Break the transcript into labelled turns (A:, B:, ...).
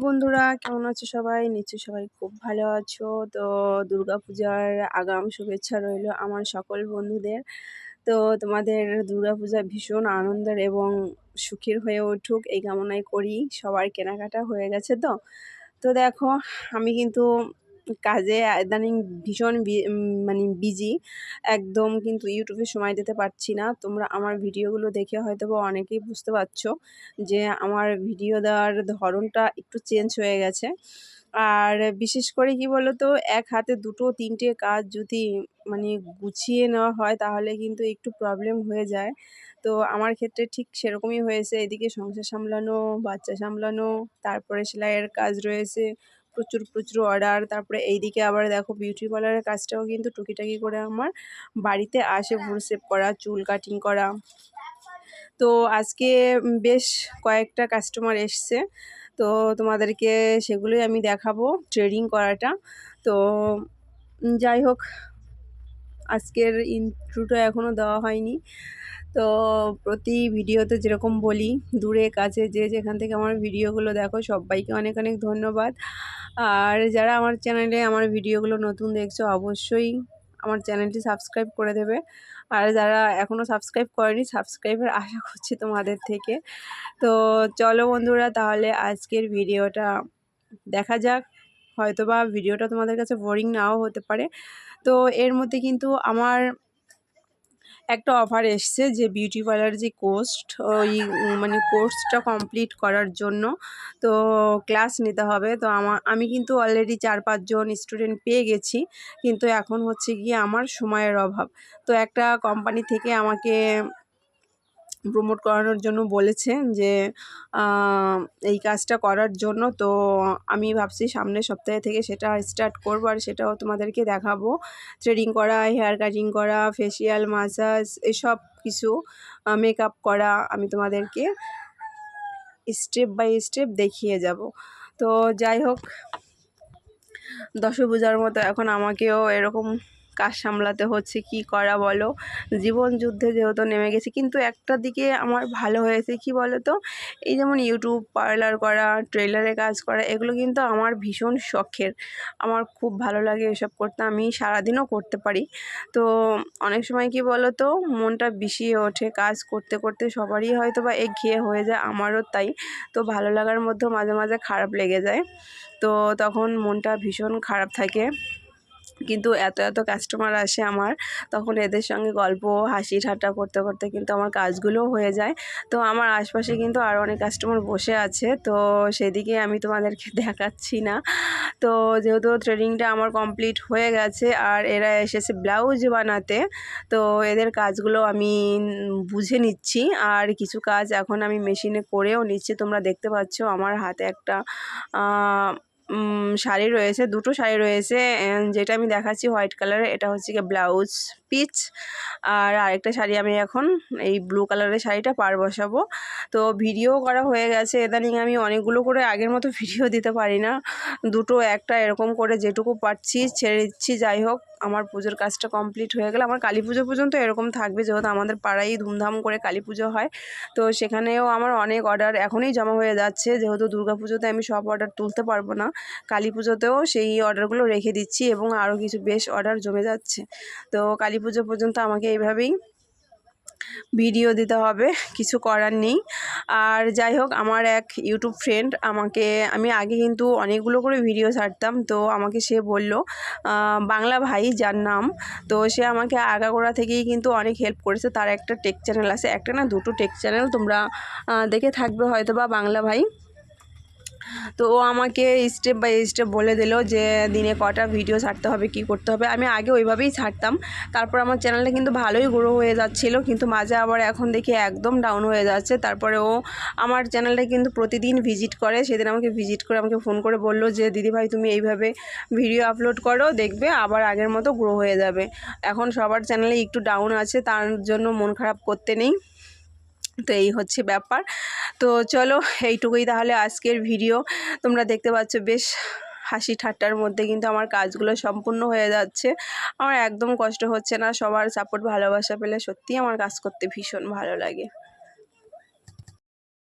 A: বন্ধুরা, কেমন আছো সবাই? নিশ্চয়ই সবাই খুব ভালো আছো। তো দুর্গাপূজার আগাম শুভেচ্ছা রইল আমার সকল বন্ধুদের। তো তোমাদের দুর্গাপূজা ভীষণ আনন্দের এবং সুখের হয়ে উঠুক, এই কামনায় করি। সবার কেনাকাটা হয়ে গেছে তো। তো দেখো, আমি কিন্তু কাজে ইদানিং ভীষণ মানে বিজি একদম কিন্তু ইউটিউবে সময় দিতে পারছি না। তোমরা আমার ভিডিওগুলো দেখে হয়তো বা অনেকেই বুঝতে পারছ যে আমার ভিডিও দেওয়ার ধরনটা একটু চেঞ্জ হয়ে গেছে। আর বিশেষ করে কি বলো তো এক হাতে দুটো তিনটে কাজ যদি মানে গুছিয়ে নেওয়া হয় তাহলে কিন্তু একটু প্রবলেম হয়ে যায়। তো আমার ক্ষেত্রে ঠিক সেরকমই হয়েছে। এদিকে সংসার সামলানো, বাচ্চা সামলানো, তারপরে সেলাইয়ের কাজ রয়েছে। প্রচুর প্রচুর অর্ডার তারপরে এইদিকে আবার দেখো বিউটি পার্লারের কাজটাও কিন্তু টুকিটাকি করে আমার বাড়িতে আসে ভুল সেভ করা চুল কাটিং করা। তো আজকে বেশ কয়েকটা কাস্টমার এসছে। তো তোমাদেরকে সেগুলোই আমি দেখাবো ট্রেডিং করাটা। তো যাই হোক আজকের ইন্ট্রোটা এখনও দেওয়া হয়নি। তো প্রতি ভিডিওতে যেরকম বলি দূরে কাছে যে যেখান থেকে আমার ভিডিওগুলো দেখো সবাইকে অনেক অনেক ধন্যবাদ। আর যারা আমার চ্যানেলে আমার ভিডিওগুলো নতুন দেখছ, অবশ্যই আমার চ্যানেলটি সাবস্ক্রাইব করে দেবে। আর যারা এখনও সাবস্ক্রাইব করেনি, সাবস্ক্রাইবের আশা করছি তোমাদের থেকে। তো চলো বন্ধুরা, তাহলে আজকের ভিডিওটা দেখা যাক। হয়তোবা ভিডিওটা তোমাদের কাছে বোরিং নাও হতে পারে। তো এর মধ্যে কিন্তু আমার একটা অফার এসছে যে বিউটি পার্লার যে কোর্স ওই মানে কোর্সটা কমপ্লিট করার জন্য। তো ক্লাস নিতে হবে। তো আমার, আমি কিন্তু অলরেডি চার পাঁচজন স্টুডেন্ট পেয়ে গেছি। কিন্তু এখন হচ্ছে গিয়ে আমার সময়ের অভাব। তো একটা কোম্পানি থেকে আমাকে প্রমোট করানোর জন্য বলেছে যে এই কাজটা করার জন্য। তো আমি ভাবছি সামনের সপ্তাহে থেকে সেটা স্টার্ট করব আর সেটাও তোমাদেরকে দেখাবো। থ্রেডিং করা হেয়ার কাটিং করা ফেসিয়াল মাসাজ এসব কিছু মেকআপ করা আমি তোমাদেরকে স্টেপ বাই স্টেপ দেখিয়ে যাব। তো যাই হোক, দশভূজার মতো এখন আমাকেও এরকম কাজ সামলাতে হচ্ছে, কি করা বলো? জীবন যুদ্ধে যেহেতু নেমে গেছি, কিন্তু একটা দিকে আমার ভালো হয়েছে কি বলো তো এই যেমন ইউটিউব পার্লার করা ট্রেলারে কাজ করা, এগুলো কিন্তু আমার ভীষণ শখের। আমার খুব ভালো লাগে এসব করতে, আমি সারাদিনও করতে পারি। তো অনেক সময় কি বলো তো মনটা বিষিয়ে ওঠে, কাজ করতে করতে সবারই হয়তো বা একঘেয়ে হয়ে যায়, আমারও তাই। তো ভালো লাগার মধ্যেও মাঝে মাঝে খারাপ লেগে যায়। তো তখন মনটা ভীষণ খারাপ থাকে। কিন্তু এত এত কাস্টমার আসে আমার, তখন এদের সঙ্গে গল্প, হাসি ঠাট্টা করতে করতে কিন্তু আমার কাজগুলোও হয়ে যায়। তো আমার আশপাশে কিন্তু আরও অনেক কাস্টমার বসে আছে, তো সেদিকে আমি তোমাদেরকে দেখাচ্ছি না। তো যেহেতু ট্রেনিংটা আমার কমপ্লিট হয়ে গেছে, আর এরা এসেছে ব্লাউজ বানাতে, তো এদের কাজগুলো আমি বুঝে নিচ্ছি, আর কিছু কাজ এখন আমি মেশিনে করেও নিচ্ছি। তোমরা দেখতে পাচ্ছ আমার হাতে একটা শাড়ি রয়েছে, দুটো শাড়ি রয়েছে যেটা আমি দেখাচ্ছি হোয়াইট কালারের এটা হচ্ছে গিয়ে ব্লাউজ পিচ, আর আরেকটা শাড়ি আমি এখন এই ব্লু কালারের শাড়িটা পার বসাবো। তো ভিডিও করা হয়ে গেছে, ইদানিং আমি অনেকগুলো করে আগের মতো ভিডিও দিতে পারি না, দুটো একটা এরকম করে যেটুকু পারছি ছেড়ে দিচ্ছি, যাই হোক। আমার পুজোর কাজটা কমপ্লিট হয়ে গেলে, আমার কালী পুজো পর্যন্ত এরকম থাকবে, যেহেতু আমাদের পাড়ায় ধুমধাম করে কালী পুজো হয়। তো সেখানেও আমার অনেক অর্ডার এখনই জমা হয়ে যাচ্ছে, যেহেতু পুজোতে আমি সব অর্ডার তুলতে পারব না। কালী পুজোতেও সেই অর্ডারগুলো রেখে দিচ্ছি এবং আরও কিছু বেশ অর্ডার জমে যাচ্ছে। তো কালী পুজো পর্যন্ত আমাকে এইভাবেই ভিডিও দিতে হবে, কিছু করার নেই। আর যাই হোক, আমার এক ইউটিউব ফ্রেন্ড আমাকে, আমি আগে কিন্তু অনেকগুলো করে ভিডিও ছাড়তাম, তো আমাকে সে বলল বাংলা ভাই যার নাম। তো সে আমাকে আগাগোড়া থেকেই কিন্তু অনেক হেল্প করেছে। তার একটা টেক চ্যানেল আছে, একটা না দুটো টেক চ্যানেল তোমরা দেখে থাকবে হয়তো বা বাংলা ভাই। তো ও আমাকে স্টেপ বাই স্টেপ বলে দিল যে, দিনে কটা ভিডিও ছাড়তে হবে, কি করতে হবে? আমি আগে ওইভাবেই ছাড়তাম। তারপর আমার চ্যানেলটা কিন্তু ভালোই গ্রো হয়ে যাচ্ছিল, কিন্তু মাঝে আবার এখন দেখি একদম ডাউন হয়ে যাচ্ছে। তারপরে ও আমার চ্যানেলটা কিন্তু প্রতিদিন ভিজিট করে। সেদিন আমাকে ভিজিট করে, আমাকে ফোন করে বলল যে, দিদি ভাই, তুমি এইভাবে ভিডিও আপলোড করো, দেখবে আবার আগের মতো গ্রো হয়ে যাবে। এখন সবার চ্যানেলে একটু ডাউন আছে, তার জন্য মন খারাপ করতে নেই। তো এই হচ্ছে ব্যাপার। তো চলো এইটুকুই তাহলে আজকের ভিডিও। তোমরা দেখতে পাচ্ছ বেশ হাসি ঠাট্টার মধ্যে কিন্তু আমার কাজগুলো সম্পূর্ণ হয়ে যাচ্ছে। আমার একদম কষ্ট হচ্ছে না, সবার সাপোর্ট ভালোবাসা পেলে সত্যিই আমার কাজ করতে ভীষণ ভালো লাগে।